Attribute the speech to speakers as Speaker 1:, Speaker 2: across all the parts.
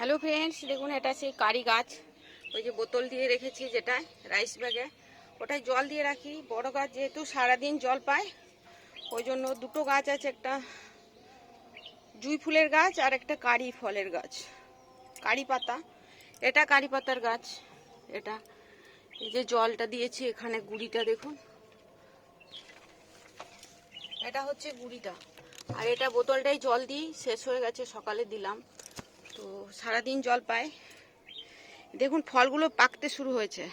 Speaker 1: Hello friends দেখুন, এটা সেই কারি গাছ। ওই যে বোতল দিয়ে রেখেছি যেটা রাইস ব্যাগে ওটায় জল দিয়ে রাখি। বড় গাছ যেহেতু সারাদিন জল পায়, ওই জন্য দুটো গাছ আছে, একটা জুই ফুলের গাছ আর একটা কারি ফলের গাছ। কারি পাতা। এটা কারি পাতার গাছ। এটা এই যে জলটা দিয়েছি এখানে, গুড়িটা দেখুন। এটা হচ্ছে গুড়িটা। আর এটা বোতলটাই জল দিই শেষ হয়ে গেছে, সকালে দিলাম। তো সারাদিন জল পায়। দেখুন, ফলগুলো পাকতে শুরু হয়েছে।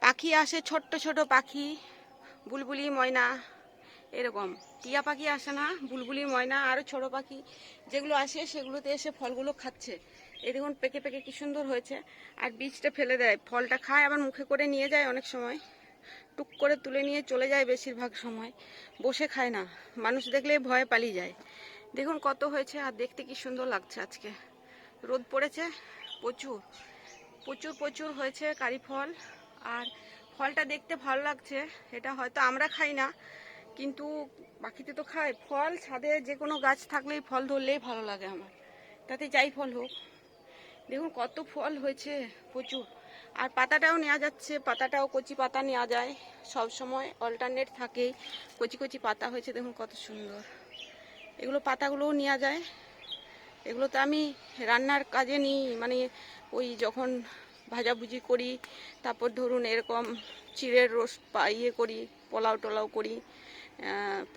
Speaker 1: পাখি আসে, ছোট্ট ছোট পাখি, বুলবুলি, ময়না, এরকম। টিয়া পাখি আসে না, বুলবুলি, ময়না আরও ছোট পাখি যেগুলো আসে, সেগুলোতে এসে ফলগুলো খাচ্ছে। এই দেখুন, পেকে পেকে কি সুন্দর হয়েছে। আর বীজটা ফেলে দেয়। ফলটা খায়, আবার মুখে করে নিয়ে যায় অনেক সময়। টুক করে তুলে নিয়ে চলে যায় বেশিরভাগ সময়। বসে খায় না। মানুষ দেখলে ভয়ে পালিয়ে যায়। দেখুন, কত হয়েছে, আর দেখতে কি সুন্দর লাগছে আজকে। রোদ পড়েছে, প্রচুর। প্রচুর প্রচুর হয়েছে কারি ফল। আর ফলটা দেখতে ভালো লাগছে, এটা হয়তো আমরা খাই না, কিন্তু বাকিতে তো খায়। ফল ছাদে যে কোনো গাছ থাকলেই ফল ধরলেই ভালো লাগে আমার। তাতে যাই ফল হোক। দেখুন কত ফল হয়েছে, প্রচুর। আর পাতাটাও নেওয়া যাচ্ছে, পাতাটাও কচি পাতা নেওয়া যায়। সব সময় অল্টারনেট থাকেই কচি কচি পাতা হয়েছে, দেখুন কত সুন্দর। এগুলো পাতাগুলোও নেওয়া যায়। এগুলো তো আমি রান্নার কাজে নিই মানে ওই যখন ভাজাভুজি করি, তারপর ধরুন এরকম চিড়ের রোস ইয়ে করি, পোলাও টোলাও করি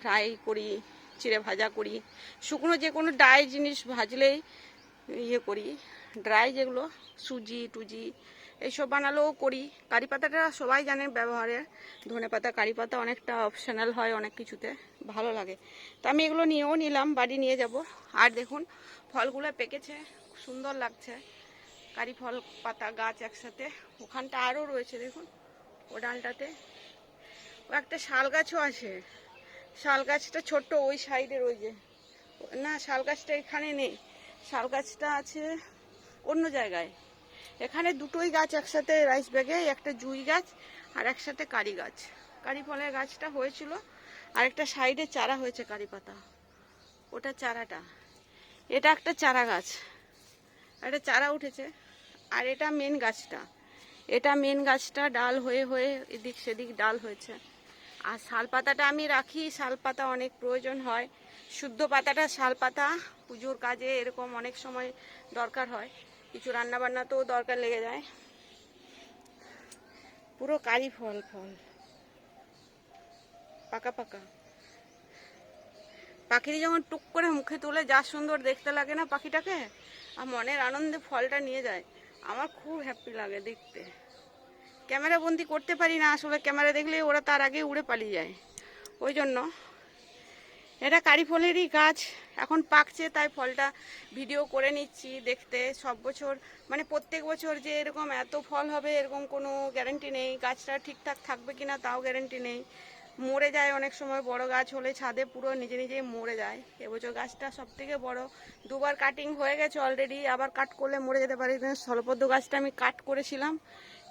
Speaker 1: ফ্রাই করি, চিড়ে ভাজা করি, শুকনো যে কোনো ডাই জিনিস ভাজলেই ইয়ে করি। ড্রাই যেগুলো, সুজি, টুজি, এইসব বানালেও করি। কারি পাতাটা সবাই জানেন ব্যবহারের ধনে পাতা, কারি পাতা অনেকটা অপশনাল হয় অনেক কিছুতে, ভালো লাগে। তো আমি এগুলো নিয়েও নিলাম, বাড়ি নিয়ে যাব। আর দেখুন, ফলগুলো পেকেছে, সুন্দর লাগছে। কারি ফল, পাতা, গাছ একসাথে। ওখানটা আরও রয়েছে, দেখুন, ও ডালটাতে। ও একটা শাল গাছও আছে। শাল গাছটা ছোট্ট ওই সাইডের ওই যে না, শাল গাছটা এখানে নেই। শাল গাছটা আছে অন্য জায়গায়। এখানে দুটোই গাছ একসাথে রাইস ব্যাগে একটা জুই গাছ আর একসাথে কারি গাছ। কারি ফলের গাছটা হয়েছিল আর একটা সাইডে চারা হয়েছে কারি পাতা। ওটা চারাটা। এটা একটা চারা গাছ। একটা চারা উঠেছে। আর এটা মেন গাছটা। এটা মেন গাছটা ডাল হয়ে হয়ে এদিক সেদিক ডাল হয়েছে। আর শাল পাতাটা আমি রাখি। শাল পাতা অনেক প্রয়োজন হয়। শুদ্ধ পাতাটা শাল পাতা পুজোর কাজে এরকম অনেক সময় দরকার হয়। কিছু রান্না বান্নাতেও দরকার লেগে যায়। পুরো কারি ফল ফল। পাকা পাকা। পাখিটি যখন টুক করে মুখে তুলে, যা সুন্দর দেখতে লাগে না পাখিটাকে, আর মনের আনন্দে ফলটা নিয়ে যায়, আমার খুব হ্যাপি লাগে দেখতে। ক্যামেরা বন্দি করতে পারি না, আসলে ক্যামেরা দেখলে ওরা তার আগে উড়ে পালিয়ে যায়। ওই জন্য এটা কারি ফলেরই গাছ। এখন পাকছে, তাই ফলটা ভিডিও করে নিচ্ছি দেখতে। সব বছর মানে প্রত্যেক বছর যে এরকম এত ফল হবে, এরকম কোনো গ্যারেন্টি নেই। গাছটা ঠিকঠাক থাকবে কিনা তাও গ্যারেন্টি নেই। মরে যায় অনেক সময়, বড় গাছ হলে ছাদে পুরো নিজে নিজেই মরে যায়। এবছর গাছটা সব থেকে বড়। দুবার কাটিং হয়ে গেছে অলরেডি আবার কাট করলে মরে যেতে পারে। স্থলপদ্ম গাছটা আমি কাট করেছিলাম।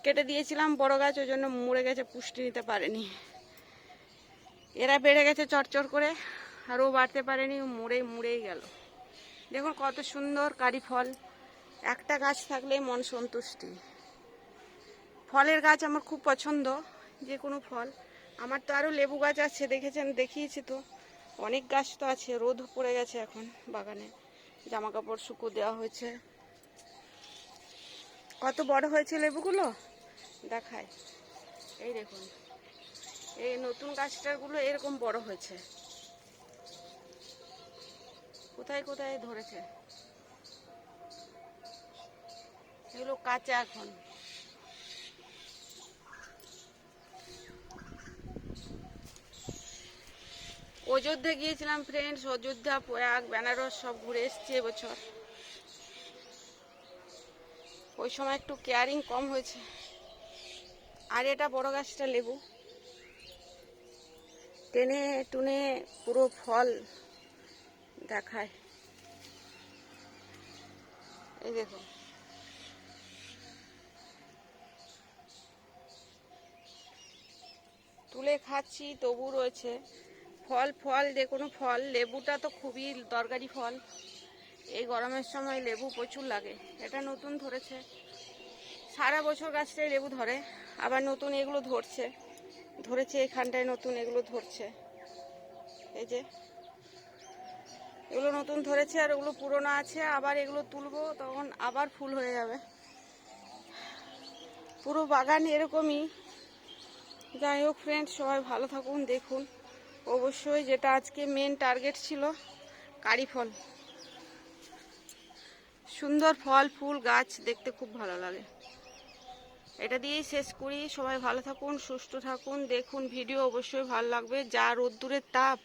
Speaker 1: কেটে দিয়েছিলাম বড় গাছ, ওই জন্য মরে গেছে, পুষ্টি নিতে পারেনি। এরা বেড়ে গেছে চরচর করে। আর ও বাড়তে পারেনি, ও মরে, মরেই গেল। দেখুন কত সুন্দর কারি ফল। একটা গাছ থাকলে মন সন্তুষ্টি। ফলের গাছ আমার খুব পছন্দ, যে কোনো ফল। আমার তো আরও লেবু গাছ আছে, দেখেছেন? দেখিয়েছি তো। অনেক গাছ তো আছে, রোদ পড়ে গেছে এখন বাগানে। জামা কাপড় শুকো দেওয়া হয়েছে। কত বড় হয়েছে লেবুগুলো? দেখায় এই দেখুন। এই নতুন গাছটারগুলো এরকম বড় হয়েছে। কোথায় কোথায় ধরেছে? এগুলো কাঁচা এখন। অযোধ্যা গিয়েছিলাম ফ্রেন্ডস অযোধ্যা, প্রয়াগ, বেনারস, সব ঘুরে এসছি এবছর। ওই সময় একটু কেয়ারিং কম হয়েছে। আর এটা বড় গাছটা লেবু। টেনে টুনে পুরো ফল দেখায়। এই দেখো। তুলে খাচ্ছি, তবু রয়েছে। ফল ফল, যে কোনো ফল, লেবুটা তো খুবই দরকারি ফল। এই গরমের সময় লেবু প্রচুর লাগে। এটা নতুন ধরেছে। সারা বছর গাছটাই লেবু ধরে। আবার নতুন এগুলো ধরছে। ধরেছে এখানটায় নতুন এগুলো ধরছে। এই যে এগুলো নতুন ধরেছে আর ওগুলো পুরনো আছে, আবার এগুলো তুলবো, তখন আবার ফুল হয়ে যাবে। পুরো বাগান এরকমই। যাই হোক ফ্রেন্ড সবাই ভালো থাকুন, দেখুন। অবশ্যই যেটা আজকে মেন টার্গেট ছিল, কারি ফল। সুন্দর ফল, ফুল, গাছ, দেখতে খুব ভালো লাগে। এটা দিয়েই শেষ করি। সবাই ভালো থাকুন, সুস্থ থাকুন, দেখুন ভিডিও অবশ্যই ভালো লাগবে। যা রোদ্দুরের তাপ।